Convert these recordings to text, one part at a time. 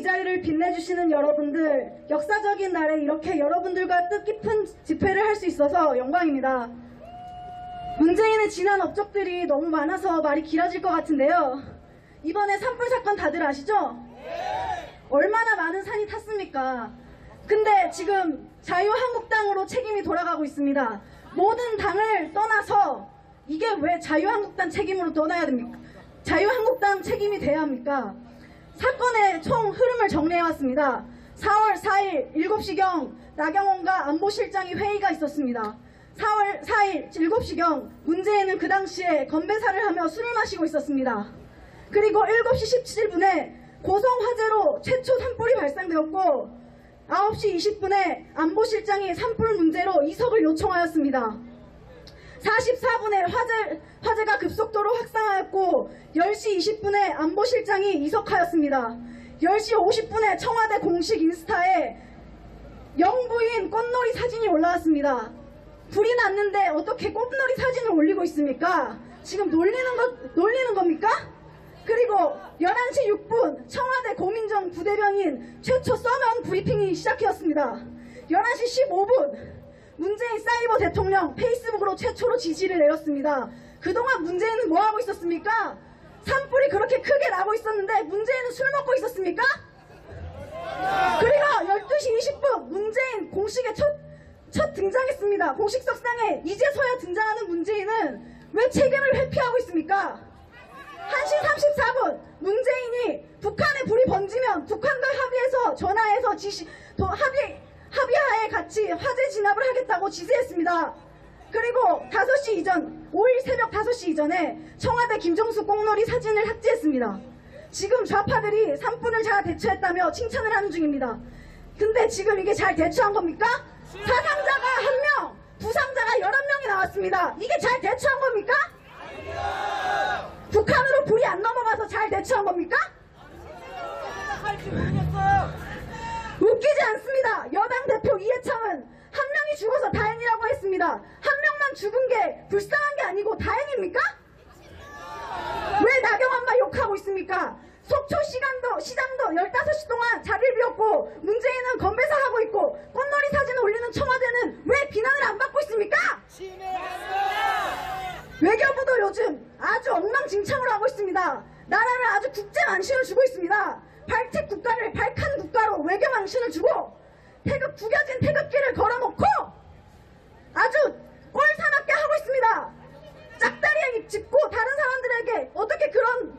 이 자리를 빛내주시는 여러분들, 역사적인 날에 이렇게 여러분들과 뜻깊은 집회를 할 수 있어서 영광입니다. 문재인의 지난 업적들이 너무 많아서 말이 길어질 것 같은데요. 이번에 산불 사건 다들 아시죠? 얼마나 많은 산이 탔습니까? 근데 지금 자유한국당으로 책임이 돌아가고 있습니다. 모든 당을 떠나서 이게 왜 자유한국당 책임으로 떠나야 됩니까? 자유한국당 책임이 돼야 합니까? 사건의 총 흐름을 정리해왔습니다. 4월 4일 7시경 나경원과 안보실장이 회의가 있었습니다. 4월 4일 7시경 문재인은 그 당시에 건배사를 하며 술을 마시고 있었습니다. 그리고 7시 17분에 고성 화재로 최초 산불이 발생되었고 9시 20분에 안보실장이 산불 문제로 이석을 요청하였습니다. 44분에 화재, 화재가 급속도로 확산하였고 10시 20분에 안보실장이 이석하였습니다. 10시 50분에 청와대 공식 인스타에 영부인 꽃놀이 사진이 올라왔습니다. 불이 났는데 어떻게 꽃놀이 사진을 올리고 있습니까? 지금 놀리는 거, 놀리는 겁니까? 그리고 11시 6분 청와대 고민정 부대변인 최초 서면 브리핑이 시작되었습니다. 11시 15분 문재인 사이버 대통령 페이스북으로 최초로 지지를 내렸습니다. 그동안 문재인은 뭐 하고 있었습니까? 산불이 그렇게 크게 나고 있었는데 문재인은 술 먹고 있었습니까? 그리고 12시 20분 문재인 공식에 첫, 첫 등장했습니다. 공식 석상에 이제서야 등장하는 문재인은 왜 책임을 회피하고 있습니까? 1시 34분 문재인이 북한에 불이 번지면 북한과 합의해서 전화해서 지시 도, 합의 합의하에 같이 화재 진압을 하겠다고 지시했습니다. 그리고 5시 이전 5일 새벽 5시 이전에 청와대 김정수 꽁놀이 사진을 삭제했습니다. 지금 좌파들이 산불을 잘 대처했다며 칭찬을 하는 중입니다. 근데 지금 이게 잘 대처한 겁니까? 사상자가 한 명, 부상자가 11명이 나왔습니다. 이게 잘 대처한 겁니까? 북한으로 불이 안 넘어가서 잘 대처한 겁니까? 웃기지 않습니다. 여당 대표 이해창은 한 명이 죽어서 다행이라고 했습니다. 한 명만 죽은 게 불쌍한 게 아니고 다행입니까? 왜 나경원만 욕하고 있습니까? 속초 시간도, 시장도 15시 동안 자리를 비웠고 문재인은 건배사 하고 있고 꽃놀이 사진 올리는 청와대는 왜 비난을 안 받고 있습니까? 외교부도 요즘 아주 엉망진창으로 하고 있습니다. 나라를 아주 국제 망신을 주고 있습니다. 발택 국가를 발칸 국가로 망신을 주고 태극 구겨진 태극기를 걸어놓고 아주 꼴사납게 하고 있습니다. 짝다리에 입 짚고 다른 사람들에게 어떻게 그런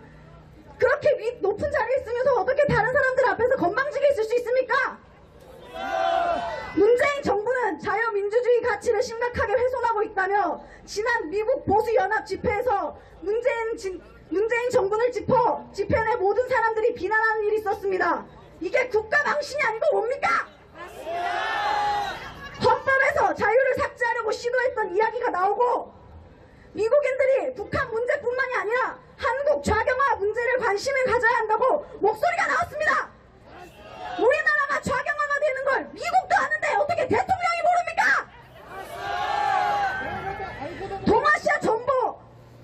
그렇게 위, 높은 자리에 있으면서 어떻게 다른 사람들 앞에서 건방지게 있을 수 있습니까? 문재인 정부는 자유민주주의 가치를 심각하게 훼손하고 있다며 지난 미국 보수연합 집회에서 문재인, 진- 문재인 정부를 짚어 집회 내 모든 사람들이 비난하는 일이 있었습니다. 이게 국가 망신이 아니고 뭡니까? 헌법에서 자유를 삭제하려고 시도했던 이야기가 나오고 미국인들이 북한 문제뿐만이 아니라 한국 좌경화 문제를 관심을 가져야 한다고 목소리가 나왔습니다. 우리나라가 좌경화가 되는 걸 미국도 아는데 어떻게 대통령이 모릅니까? 동아시아 정보,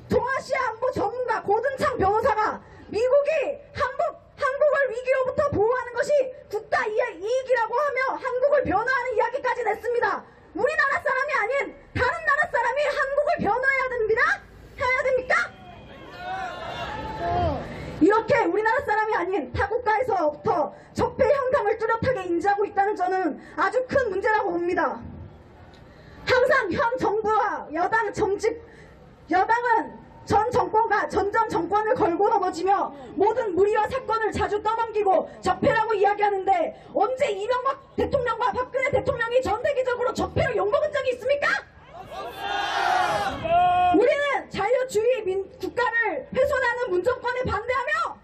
동아시아 안보 전문가 고든창 변호사가 미국이 한국, 한국을 위기로부터 보호하는 것이 국가 이익- 이익이라고 하며 한국을 변호하는 이야기까지 냈습니다. 우리나라 사람이 아닌 다른 나라 사람이 한국을 변호해야 됩니다? 해야 됩니까? 이렇게 우리나라 사람이 아닌 타국가에서부터 적폐 현상을 뚜렷하게 인지하고 있다는 점은 아주 큰 문제라고 봅니다. 항상 현 정부와 여당 정직, 여당은 전 정권과 전전 정권을 걸고 넘어지며 모든 무리와 사건을 자주 떠넘기고 적폐라고 이야기하는데 언제 이명박 대통령과 박근혜 대통령이 전 세계적으로 적폐를 욕먹은 적이 있습니까? 우리는 자유주의 민- 국가를 훼손하는 문정권에 반대하며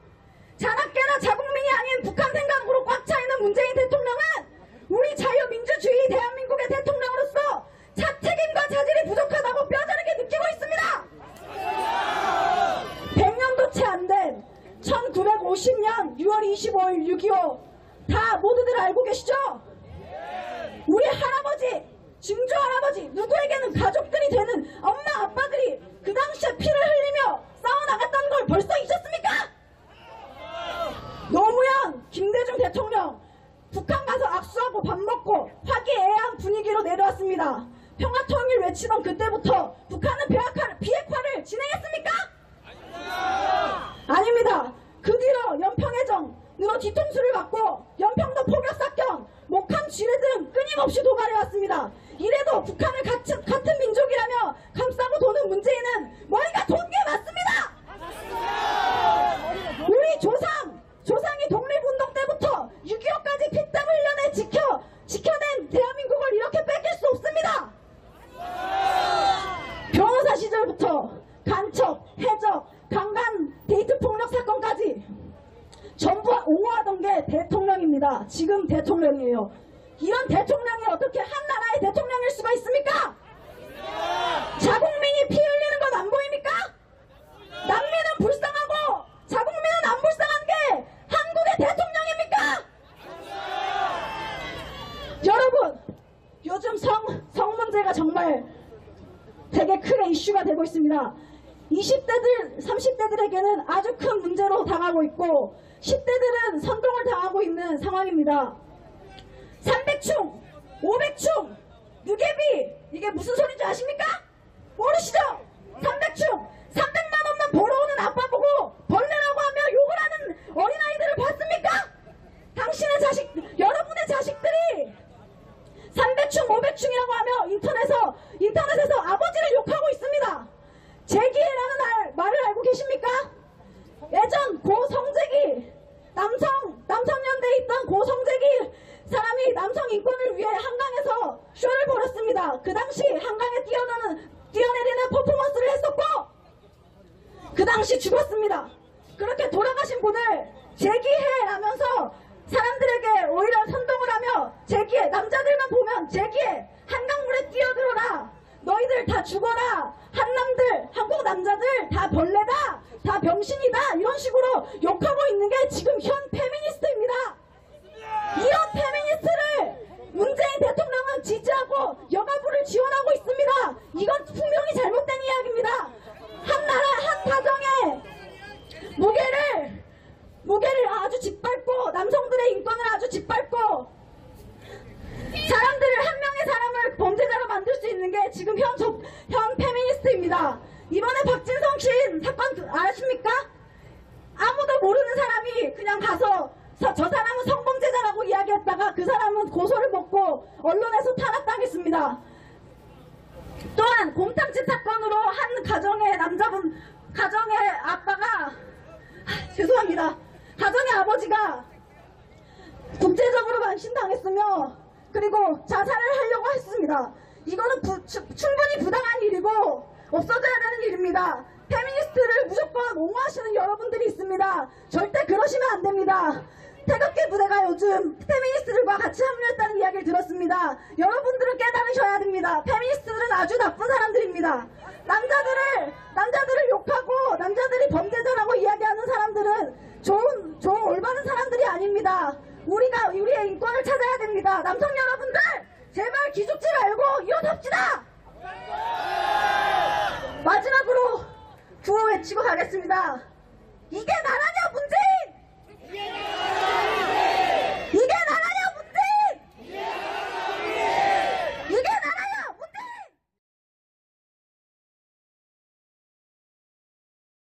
자나깨나 자국민이 아닌 북한 생각으로 꽉 차 있는 문재인 대통령은 우리 자유민주주의 대한민국의 대통령으로서 자책임과 자질이 부족하다고 뼈저리게 느끼고 있습니다. 100년도 채 안 된 1950년 6월 25일 6.25 다 모두들 알고 계시죠? 우리 할아버지, 증조 할아버지, 누구에게는 가족들이 되는 엄마, 아빠들이 그 당시에 피를 흘리며 싸워나갔다는 걸 벌써 잊었습니까? 노무현, 김대중 대통령 북한 가서 악수하고 밥 먹고 화기애애한 분위기로 내려왔습니다. 평화통일 외치던 그때부터 북한은 비핵화를, 비핵화를 진행했습니까? 아닙니다. 그 뒤로 연평해전으로 뒤통수를 맞고 연평도 포격 사건, 목함 지뢰 등 끊임없이 도발해왔습니다. 이래도 북한을 같은, 같은 민족이라며 감싸고 도는 문재인은 머리가 돈게 맞습니다. 우리 조상, 조상이 독립운동 때부터 6.25까지 피땀 흘려내 지켜, 지켜낸 대한민국을 이렇게 뺏길 수 없습니다. 변호사 시절부터 간첩, 해적, 강간, 데이트 폭력 사건까지 전부 옹호하던 게 대통령입니다. 지금 대통령이에요. 이런 대통령이 어떻게 한 나라의 대통령일 수가 있습니까? 자국민이 피 흘리는 건 안 보입니까? 난민은 불쌍하고 자국민은 안 불쌍한 게 한국의 대통령입니까? 여러분, 요즘 성, 성 문제가 정말 되게 크게 이슈가 되고 있습니다. 20대들, 30대들에게는 아주 큰 문제로 당하고 있고 10대들은 선동을 당하고 있는 상황입니다. 300충, 500충, 유괴비 이게 무슨 소리인지 아십니까? 모르시죠? 300충, 300만 원만 벌어오는 아빠 보고 벌레라고 하며 욕을 하는 어린아이들을 봤습니까? 당신의 자식, 여러분의 자식들이 300충, 500충이라고 하며 인터넷에서, 인터넷에서 아버지를 욕하고 있습니다. 제기회라는 말, 말을 알고 계십니까? 예전 고성재기, 남성, 남성연대에 있던 고성재기 사람이 남성 인권을 위해 한강에서 쇼를 벌였습니다. 그 당시 한강에 뛰어드는, 뛰어내리는 퍼포먼스를 했었고, 그 당시 죽었습니다. 그렇게 돌아가신 분을 제기해라면서 사람들에게 오히려 선동을 하며 제기해 남자들만 보면 제기해 한강물에 뛰어들어라 너희들 다 죽어라. 한남들 한국 남자들 다 벌레다. 다 병신이다. 이런 식으로 욕하고 있는 게 지금 현 페미니스트입니다. 이런 페미니스트를 문재인 대통령은 지지하고 여가부를 지원하고 있습니다. 이건 분명히 잘못된 이야기입니다. 한 나라 한 가정에 무게를 무게를 아주 짓밟고 남성들의 인권을 아주 짓밟고 사람들을 한 명의 사람을 범죄자로 만들 수 있는 게 지금 현, 저- 현 페미니스트입니다. 이번에 박진성 씨 사건 아십니까? 아무도 모르는 사람이 그냥 가서 서- 저 사람은 성범죄자라고 이야기했다가 그 사람은 고소를 먹고 언론에서 탄압당했습니다. 또한 곰탕집 사건으로 한 가정의 남자분 가정의 아빠가 아, 죄송합니다. 가정의 아버지가 국제적으로 만신당했으며 그리고 자살을 하려고 했습니다. 이거는 부- 추- 충분히 부당한 일이고 없어져야 되는 일입니다. 페미니스트를 무조건 옹호하시는 여러분들이 있습니다. 절대 그러시면 안 됩니다. 태극기 부대가 요즘 페미니스트들과 같이 합류했다는 이야기를 들었습니다. 여러분들은 깨달으셔야 됩니다. 페미니스트들은 아주 나쁜 사람들입니다. 남자들을 남자들을 욕하고 남자들이 범죄자라고 이야기하는 사람들은 좋은 좋은 올바른 사람들이 아닙니다. 우리가 우리의 인권을 찾아야 됩니다. 남성 여러분들 제발 기죽지 말고 일어섭시다. 마지막으로 구호 외치고 가겠습니다. 이게 나라냐 문재인!